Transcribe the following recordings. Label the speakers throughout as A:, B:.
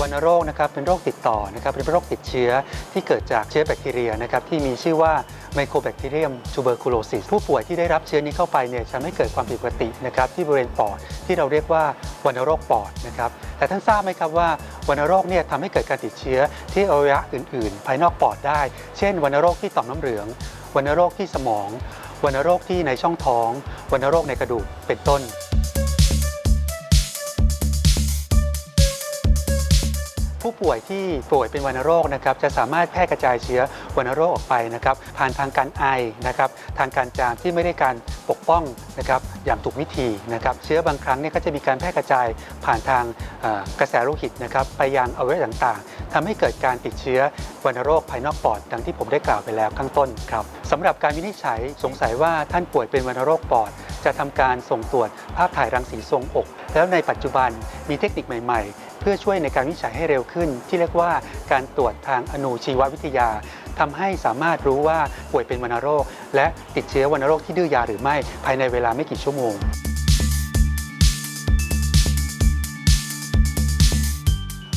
A: วัณโรคนะครับเป็นโรคติดต่อนะครับเป็นโรคติดเชื้อที่เกิดจากเชื้อแบคทีเรียนะครับที่มีชื่อว่าไมโครแบคทีเรียมทูเบอร์คูโลซิสผู้ป่วยที่ได้รับเชื้อนี้เข้าไปเนี่ยจะทำให้เกิดความผิดปกตินะครับที่บริเวณปอดที่เราเรียกว่าวัณโรคปอดนะครับแต่ท่านทราบไหมครับว่าวัณโรคเนี่ยทำให้เกิดการติดเชื้อที่อวัยวะอื่น ๆ ภายนอกปอดได้ เช่นวัณโรคที่ต่อมน้ำเหลืองวัณโรคที่สมองวัณโรคที่ในช่องท้องวัณโรคในกระดูกเป็นต้น ผู้ป่วยที่ป่วยเป็นวัณโรคนะครับจะสามารถแพร่กระจายเชื้อวัณโรคออกไปนะครับผ่านทางการไอนะครับทางการจามที่ไม่ได้การปกป้องนะครับอย่างถูกวิธีนะครับเชื้อบางครั้งเนี่ยก็จะมีการแพร่กระจายผ่านทางกระแสโลหิตนะครับไปยังอวัยวะต่างๆทำให้เกิดการติดเชื้อวัณโรคภายนอกปอดดังที่ผมได้กล่าวไปแล้วข้างต้นครับสำหรับการวินิจฉัยสงสัยว่าท่านป่วยเป็นวัณโรคปอด จะทำการส่งตรวจภาพถ่ายรังสีทรงอก แล้วในปัจจุบันมีเทคนิคใหม่ ๆ เพื่อช่วยในการวิจัยให้เร็วขึ้น ที่เรียกว่าการตรวจทางอนูชีววิทยาทำให้สามารถรู้ว่าป่วยเป็นวัณโรค และติดเชื้อวัณโรคที่ดื้อยาหรือไม่ภายในเวลาไม่กี่ชั่วโมง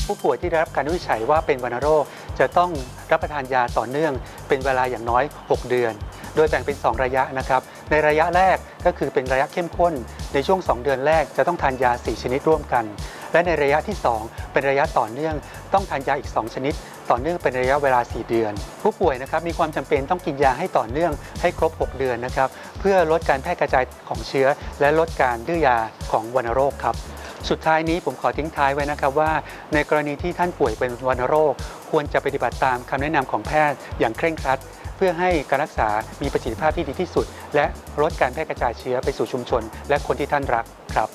A: ผู้ป่วยที่ได้รับการวิจัยว่าเป็นวัณโรค จะต้องรับประทานยาต่อเนื่อง เป็นเวลาอย่างน้อย 6 เดือน โดยแบ่งเป็น 2 ระยะนะครับ ในระยะแรกก็คือเป็นระยะเข้มข้น ในช่วง 2 เดือนแรกจะต้องทานยา 4 ชนิดร่วมกัน และในระยะที่ 2 เป็นระยะต่อเนื่องต้องทานยาอีก 2 ชนิด ต่อเนื่องเป็นระยะเวลา 4 เดือน ผู้ป่วยนะครับมีความจำเป็นต้องกินยาให้ต่อเนื่องให้ครบ 6 เดือนนะครับเพื่อลดการแพร่กระจายของเชื้อ และลดการดื้อยาของวัณโรคครับสุดท้ายนี้ผมขอทิ้งท้ายไว้นะครับว่า ในกรณีที่ท่านป่วยเป็นวัณโรค ควรจะปฏิบัติตามคำแนะนำของแพทย์อย่างเคร่งครัด เพื่อให้การรักษามีประสิทธิภาพที่ดีที่สุด และลดการแพร่กระจายเชื้อไปสู่ชุมชน และคนที่ท่านรักครับ